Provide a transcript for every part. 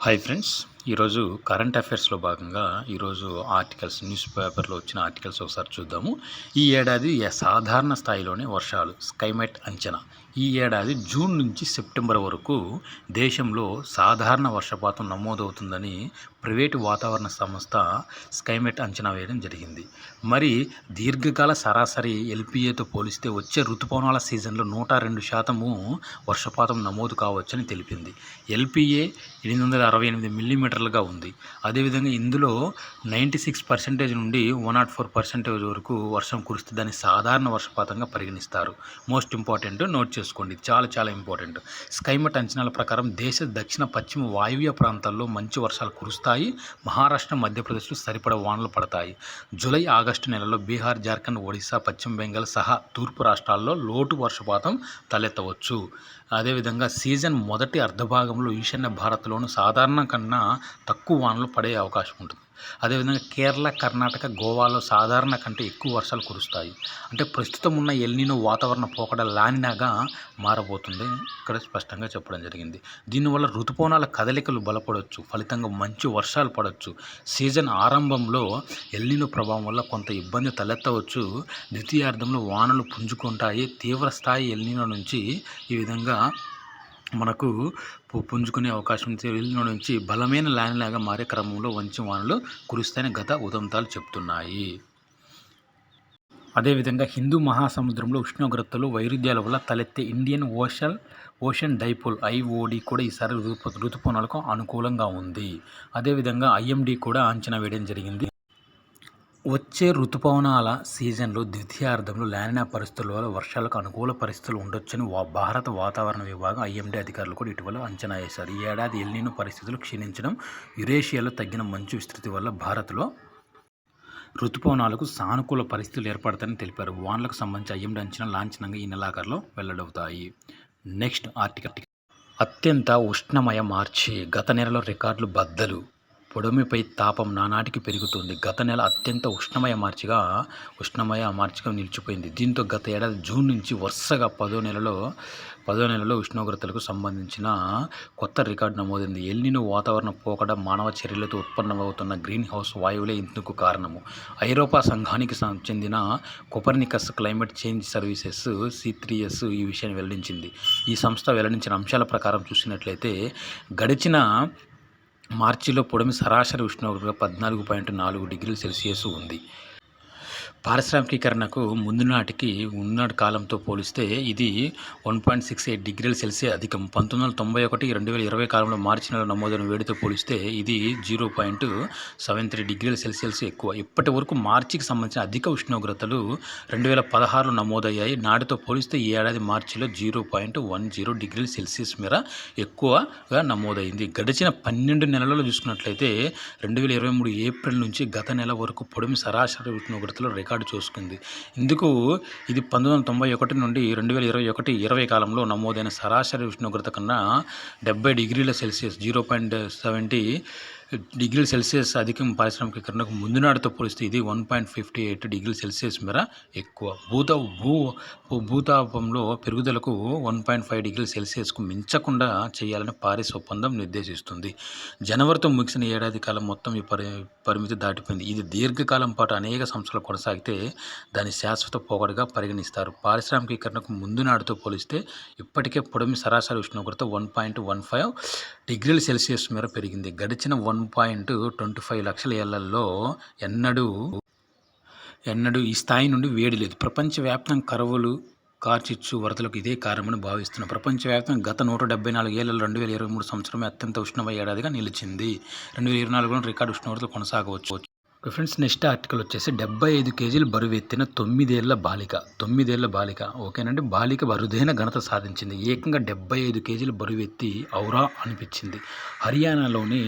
Hi friends. ఈరోజు current అఫైర్స్లో భాగంగా ఈరోజు ఆర్టికల్స్ న్యూస్ పేపర్లో వచ్చిన ఆర్టికల్స్ ఒకసారి చూద్దాము. ఈ ఏడాది సాధారణ స్థాయిలోనే వర్షాలు స్కైమెట్ అంచనా. ఈ ఏడాది జూన్ నుంచి సెప్టెంబర్ వరకు దేశంలో సాధారణ వర్షపాతం నమోదవుతుందని ప్రైవేటు వాతావరణ సంస్థ స్కైమెట్ అంచనా వేయడం జరిగింది. మరి దీర్ఘకాల సరాసరి ఎల్పిఏతో పోలిస్తే వచ్చే ఋతుపవనాల సీజన్లో నూట రెండు శాతము వర్షపాతం నమోదు కావచ్చని తెలిపింది. ఎల్పిఏ ఎనిమిది వందల అరవై ఎనిమిది మిల్లీమీటర్లుగా ఉంది. అదేవిధంగా ఇందులో నైంటీ సిక్స్ పర్సెంటేజ్ నుండి వన్ నాట్ ఫోర్ పర్సెంటేజ్ వరకు వర్షం కురిస్తే దాన్ని సాధారణ వర్షపాతంగా పరిగణిస్తారు. మోస్ట్ ఇంపార్టెంట్ నోట్ చేసుకోండి. చాలా చాలా ఇంపార్టెంట్. స్కైమట్ అంచనాల ప్రకారం దేశ దక్షిణ పశ్చిమ వాయువ్య ప్రాంతాల్లో మంచి వర్షాలు కురుస్తాయి. మహారాష్ట్ర మధ్యప్రదేశ్లో సరిపడ వానలు పడతాయి. జూలై ఆగస్టు నెలలో బీహార్ జార్ఖండ్ ఒడిశా పశ్చిమ బెంగాల్ సహా తూర్పు రాష్ట్రాల్లో లోటు వర్షపాతం తలెత్తవచ్చు. అదేవిధంగా సీజన్ మొదటి అర్ధభాగంలో ఈశాన్య భారత్ భారత్లోను సాధారణ కన్నా తక్కువ వానలు పడే అవకాశం ఉంటుంది. అదేవిధంగా కేరళ కర్ణాటక గోవాలో సాధారణ కంటే ఎక్కువ వర్షాలు కురుస్తాయి. అంటే ప్రస్తుతం ఉన్న ఎల్నినో వాతావరణ పోకడ లానినాగా మారబోతుంది. ఇక్కడ స్పష్టంగా చెప్పడం జరిగింది. దీనివల్ల ఋతుపవనాల కదలికలు బలపడవచ్చు ఫలితంగా మంచి వర్షాలు పడవచ్చు సీజన్ ఆరంభంలో ఎల్నినో ప్రభావం వల్ల కొంత ఇబ్బంది తలెత్తవచ్చు. ద్వితీయార్థంలో వానలు పుంజుకుంటాయి. తీవ్ర స్థాయి ఎల్నినో నుంచి ఈ విధంగా మనకు పుంజుకునే అవకాశం ఉంది నుంచి బలమైన లాగా మారే క్రమంలో వంచి వానలు కురుస్తాయని గత ఉదంతాలు చెప్తున్నాయి. అదేవిధంగా హిందూ మహాసముద్రంలో ఉష్ణోగ్రతలు వైరుధ్యాల వల్ల తలెత్తే Indian ocean ocean dipole IOD కూడా ఈసారి ఋతు ఋతుపవనాలకు అనుకూలంగా ఉంది. అదేవిధంగా ఐఎండి కూడా అంచనా వేయడం జరిగింది. వచ్చే ఋతుపవనాల సీజన్లో ద్వితీయార్థంలో లానినా పరిస్థితుల వల్ల వర్షాలకు అనుకూల పరిస్థితులు ఉండొచ్చని వా భారత వాతావరణ విభాగం ఐఎండీ అధికారులు కూడా ఇటీవల అంచనా వేశారు. ఈ ఏడాది ఎల్నినో పరిస్థితులు క్షీణించడం యురేషియాలో తగ్గిన మంచు విస్తృతి వల్ల భారత్లో ఋతుపవనాలకు సానుకూల పరిస్థితులు ఏర్పడతాయని తెలిపారు. వానలకు సంబంధించి ఐఎండీ అంచనా లాంఛనంగా ఈ నెలాఖరులో వెల్లడవుతాయి. Next article. అత్యంత ఉష్ణమయ మార్చి. గత నెలలో రికార్డులు బద్దలు. పొడమిపై తాపం నానాటికి పెరుగుతుంది. గత నెల అత్యంత ఉష్ణమయ మార్చిగా ఉష్ణమయ మార్చిగా నిలిచిపోయింది. దీంతో గత ఏడాది జూన్ నుంచి వరుసగా పదో నెలలో పదో నెలలో ఉష్ణోగ్రతలకు సంబంధించిన కొత్త రికార్డు నమోదైంది. ఎల్నిను వాతావరణ పోకడ మానవ చర్యలతో ఉత్పన్నమవుతున్న గ్రీన్ హౌస్ వాయువులే ఇందుకు కారణము. ఐరోపా సంఘానికి చెందిన Copernicus climate change services C three S ఈ విషయాన్ని వెల్లడించింది. ఈ సంస్థ వెల్లడించిన అంశాల ప్రకారం చూసినట్లయితే గడిచిన మార్చిలో పొడమి సరాసరి ఉష్ణోగ్రత పద్నాలుగు పాయింట్ నాలుగు డిగ్రీల సెల్సియస్ ఉంది. పారిశ్రామికీకరణకు ముందు నాటికి ఉన్నటి కాలంతో పోలిస్తే ఇది వన్ పాయింట్ సిక్స్ ఎయిట్ డిగ్రీల సెల్సియస్ అధికం. పంతొమ్మిది వందల తొంభై ఒకటి రెండు వేల ఇరవై కాలంలో మార్చి నెలలో నమోదైన వేడితో పోలిస్తే ఇది జీరో పాయింట్ సెవెన్ త్రీ డిగ్రీల సెల్సియస్ ఎక్కువ. ఇప్పటి వరకు మార్చికి సంబంధించిన అధిక ఉష్ణోగ్రతలు రెండు వేల పదహారులో నమోదయ్యాయి. నాటితో పోలిస్తే ఈ ఏడాది మార్చిలో జీరో పాయింట్ వన్ జీరో డిగ్రీల సెల్సియస్ మేర ఎక్కువగా నమోదైంది. గడిచిన పన్నెండు నెలలలో చూసుకున్నట్లయితే రెండు వేల ఇరవై మూడు ఏప్రిల్ నుంచి గత నెల వరకు పొడిమి సరాసరి ఉష్ణోగ్రతలు రికార్డు చూసుకుంది. ఇందుకు ఇది పంతొమ్మిది వందల తొంభై ఒకటి నుండి రెండు వేల ఇరవై ఒకటి ఇరవై కాలంలో నమోదైన సరాసరి ఉష్ణోగ్రత కన్నా డెబ్బై డిగ్రీల సెల్సియస్ జీరో పాయింట్ సెవెంటీ డిగ్రీల సెల్సియస్ అధికం పారిశ్రామికీకరణకు ముందు నాటితో పోలిస్తే ఇది one point fifty eight degree Celsius మేర ఎక్కువ. భూత భూ భూతాపంలో పెరుగుదలకు వన్ పాయింట్ ఫైవ్ డిగ్రీ సెల్సియస్కు మించకుండా చేయాలని పారిస్ ఒప్పందం నిర్దేశిస్తుంది. జనవరితో ముగిసిన ఏడాది కాలం మొత్తం ఈ పరి పరిమితి దాటిపోయింది. ఇది దీర్ఘకాలం పాటు అనేక సంస్థలు కొనసాగితే దాని శాశ్వత పోగడగా పరిగణిస్తారు. పారిశ్రామికీకరణకు ముందు నాటితో పోలిస్తే ఇప్పటికే పొడమి సరాసరి ఉష్ణోగ్రత వన్ పాయింట్ వన్ ఫైవ్ డిగ్రీల సెల్సియస్ మేర పెరిగింది. గడిచిన వన్ పాయింట్ ట్వంటీ ఫైవ్ లక్షల ఏళ్ళలో ఎన్నడూ ఎన్నడూ ఈ స్థాయి నుండి వేడి లేదు. ప్రపంచవ్యాప్తంగా కరువులు కార్చిచ్చు వరదలకు ఇదే కారణమని భావిస్తున్న ప్రపంచవ్యాప్తంగా గత నూట డెబ్బై నాలుగు ఏళ్ళలో రెండు వేల ఇరవై మూడు సంవత్సరమే అత్యంత ఉష్ణమయ ఏడాదిగా నిలిచింది. రెండు వేల ఇరవై నాలుగులో రికార్డు ఉష్ణోగ్రతలు కొనసాగవచ్చు. ఓకే ఫ్రెండ్స్ నెక్స్ట్ ఆర్టికల్ వచ్చేసి డెబ్బై ఐదు కేజీలు బరువు ఎత్తిన తొమ్మిదేళ్ళ బాలిక తొమ్మిదేళ్ళ బాలిక ఓకేనండి? బాలిక అరుదైన ఘనత సాధించింది. ఏకంగా డెబ్బై ఐదు కేజీలు బరువు ఎత్తి ఔరా అనిపించింది. హర్యానాలోని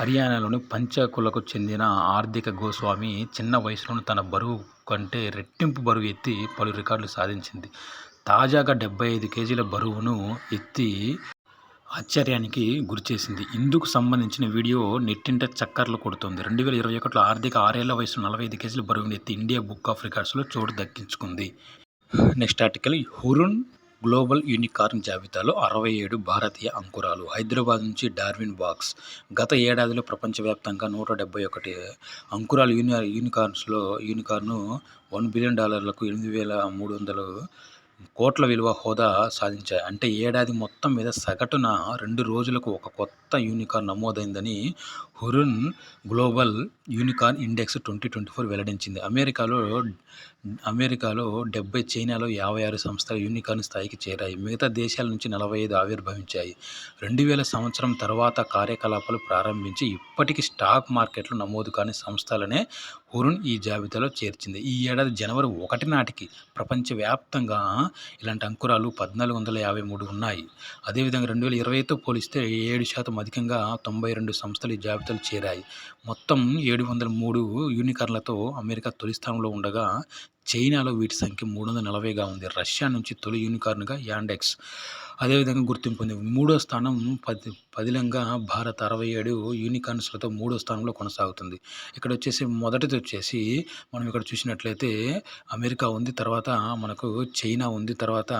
హర్యానాలోని పంచకులకు చెందిన ఆర్థిక గోస్వామి చిన్న వయసులోనే తన బరువు కంటే రెట్టింపు బరువు ఎత్తి పలు రికార్డులు సాధించింది. తాజాగా డెబ్బై ఐదు కేజీల బరువును ఎత్తి ఆశ్చర్యానికి గురిచేసింది ఇందుకు సంబంధించిన వీడియో నెట్టింట చక్కర్లు కొడుతోంది. రెండు వేల ఇరవై ఒకటిలో ఆర్థిక ఆరేళ్ళ వయసు నలభై ఐదు కేజీల బరువును ఎత్తి ఇండియా బుక్ ఆఫ్ రికార్డ్స్లో చోటు దక్కించుకుంది. Next article Hurun global unicorn జాబితాలో అరవై ఏడు భారతీయ అంకురాలు. హైదరాబాద్ నుంచి డార్విన్ బాక్స్. గత ఏడాదిలో ప్రపంచవ్యాప్తంగా నూట డెబ్బై ఒకటి అంకురాలు యూని యూనికార్న్స్లో యూనికార్ను వన్ బిలియన్ డాలర్లకు ఎనిమిది వేల మూడు వందలు కోట్ల విలువ హోదా సాధించాయి. అంటే ఏడాది మొత్తం మీద సగటున రెండు రోజులకు ఒక కొత్త unicorn నమోదైందని Hurun global unicorn index twenty twenty four వెల్లడించింది. అమెరికాలో అమెరికాలో డెబ్బై చైనాలో యాభై ఆరు సంస్థలు యూనికార్న్ స్థాయికి చేరాయి. మిగతా దేశాల నుంచి నలభై ఐదు ఆవిర్భవించాయి. రెండు వేల సంవత్సరం తర్వాత కార్యకలాపాలు ప్రారంభించి ఇప్పటికీ స్టాక్ మార్కెట్లు నమోదు కాని సంస్థలనే హురున్ ఈ జాబితాలో చేర్చింది. ఈ ఏడాది జనవరి ఒకటి నాటికి ప్రపంచవ్యాప్తంగా ఇలాంటి అంకురాలు పద్నాలుగు వందల యాభై మూడు ఉన్నాయి. అదేవిధంగా రెండు వేల ఇరవైతో పోలిస్తే ఏడు శాతం అధికంగా తొంభై రెండు సంస్థలు ఈ జాబితాలు చేరాయి. మొత్తం ఏడు వందల మూడు యూనికార్లతో అమెరికా తొలి స్థానంలో ఉండగా చైనాలో వీటి సంఖ్య మూడు వందల నలభైగా ఉంది. రష్యా నుంచి తొలి యూనికార్న్గా యాండెక్స్ అదేవిధంగా గుర్తింపు ఉంది మూడో స్థానం పది పదిలంగా భారత్ అరవై ఏడు యూనికార్న్స్లతో మూడో స్థానంలో కొనసాగుతుంది. ఇక్కడ వచ్చేసి మొదటిది వచ్చేసి మనం ఇక్కడ చూసినట్లయితే అమెరికా ఉంది. తర్వాత మనకు చైనా ఉంది. తర్వాత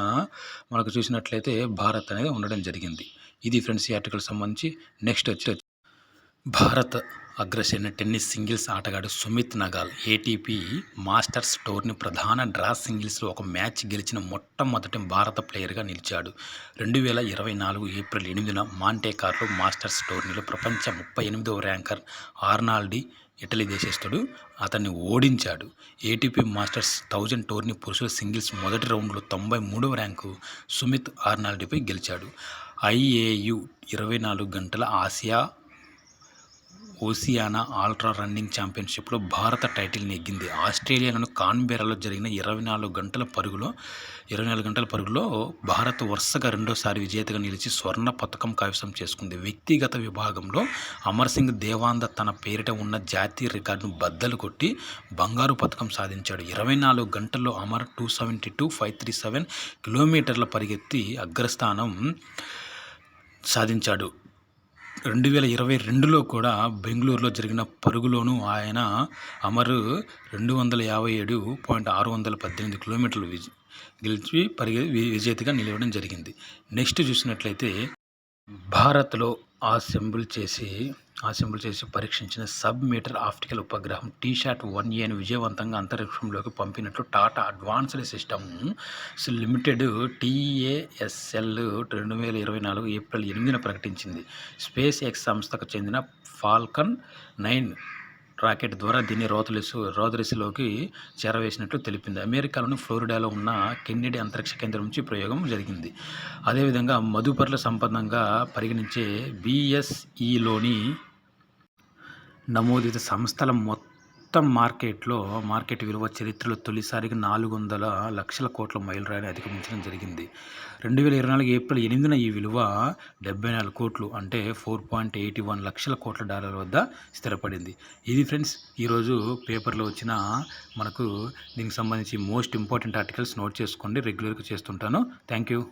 మనకు చూసినట్లయితే భారత్ అనేది ఉండడం జరిగింది. ఇది ఫ్రెండ్స్ ఈ ఆర్టికల్ సంబంధించి. నెక్స్ట్ వచ్చి భారత్ అగ్రశ్రేణి టెన్నిస్ సింగిల్స్ ఆటగాడు Sumit Nagal ATP masters tourney ప్రధాన డ్రా సింగిల్స్లో ఒక మ్యాచ్ గెలిచిన మొట్టమొదటి భారత ప్లేయర్గా నిలిచాడు. రెండు వేల ఇరవై నాలుగు ఏప్రిల్ ఎనిమిదిన మాంటేకార్లో మాస్టర్స్ టోర్నీలో ప్రపంచ ముప్పై ఎనిమిదవ ర్యాంకర్ ఆర్నాల్డీ ఇటలీ దేశస్థుడు అతన్ని ఓడించాడు. ఏటీపీ మాస్టర్స్ థౌజండ్ టోర్నీ పురుషుల సింగిల్స్ మొదటి రౌండ్లో తొంభై మూడవ ర్యాంకు సుమిత్ ఆర్నాల్డీపై గెలిచాడు. ఐఏయు ఇరవై నాలుగు గంటల ఆసియా ఓసియానా ఆల్ట్రా రన్నింగ్ ఛాంపియన్షిప్లో భారత టైటిల్ నెగ్గింది ఆస్ట్రేలియాలోని కాన్బెరాలో జరిగిన ఇరవై నాలుగు గంటల పరుగులో ఇరవై నాలుగు గంటల పరుగులో భారత్ వరుసగా రెండోసారి విజేతగా నిలిచి స్వర్ణ పథకం కైవసం చేసుకుంది. వ్యక్తిగత విభాగంలో అమర్ సింగ్ దేవాంద తన పేరిట ఉన్న జాతీయ రికార్డును బద్దలు కొట్టి బంగారు పథకం సాధించాడు. ఇరవై నాలుగు గంటల్లో Amar two seventy two five three seven కిలోమీటర్ల పరిగెత్తి అగ్రస్థానం సాధించాడు. రెండు వేల ఇరవై రెండులో కూడా బెంగళూరులో జరిగిన పరుగులోనూ ఆయన అమరు రెండు వందల యాభై ఏడు పాయింట్ ఆరు వందల పద్దెనిమిది కిలోమీటర్లు విజ గెలిచి పరిగె వి- విజేతగా నిలవడం జరిగింది. నెక్స్ట్ చూసినట్లయితే భారత్లో అసెంబుల్ చేసి అసెంబుల్ చేసి పరీక్షించిన సబ్ మీటర్ ఆప్టికల్ ఉపగ్రహం టీషాట్ వన్ ఏను విజయవంతంగా అంతరిక్షంలోకి పంపినట్లు Tata advanced system limited TASL రెండు వేల ఇరవై నాలుగు ఏప్రిల్ ఎనిమిదిన ప్రకటించింది. స్పేస్ ఎక్స్ సంస్థకు చెందిన ఫాల్కన్ నైన్ రాకెట్ ద్వారా దీన్ని రోదలిసు రోదరిసిలోకి చేరవేసినట్లు తెలిపింది. అమెరికాలోని ఫ్లోరిడాలో ఉన్న కెన్నెడీ అంతరిక్ష కేంద్రం నుంచి ప్రయోగం జరిగింది. అదేవిధంగా మధుపర్ల సంపన్నంగా పరిగణించే బిఎస్ఈలోని నమోదిత సంస్థల మొత్తం మొత్తం మార్కెట్లో మార్కెట్ విలువ చరిత్రలో తొలిసారిగా నాలుగు వందల లక్షల కోట్ల మైలురాయిని అధిగమించడం జరిగింది. రెండు వేల ఇరవై నాలుగు ఏప్రిల్ ఎనిమిదిన ఈ విలువ డెబ్బై నాలుగు కోట్లు అంటే ఫోర్ పాయింట్ ఎయిటీ వన్ లక్షల కోట్ల డాలర్ల వద్ద స్థిరపడింది. ఇది ఫ్రెండ్స్ ఈరోజు పేపర్లో వచ్చిన మనకు దీనికి సంబంధించి మోస్ట్ ఇంపార్టెంట్ ఆర్టికల్స్ నోట్ చేసుకోండి రెగ్యులర్గా చేస్తుంటాను. Thank you.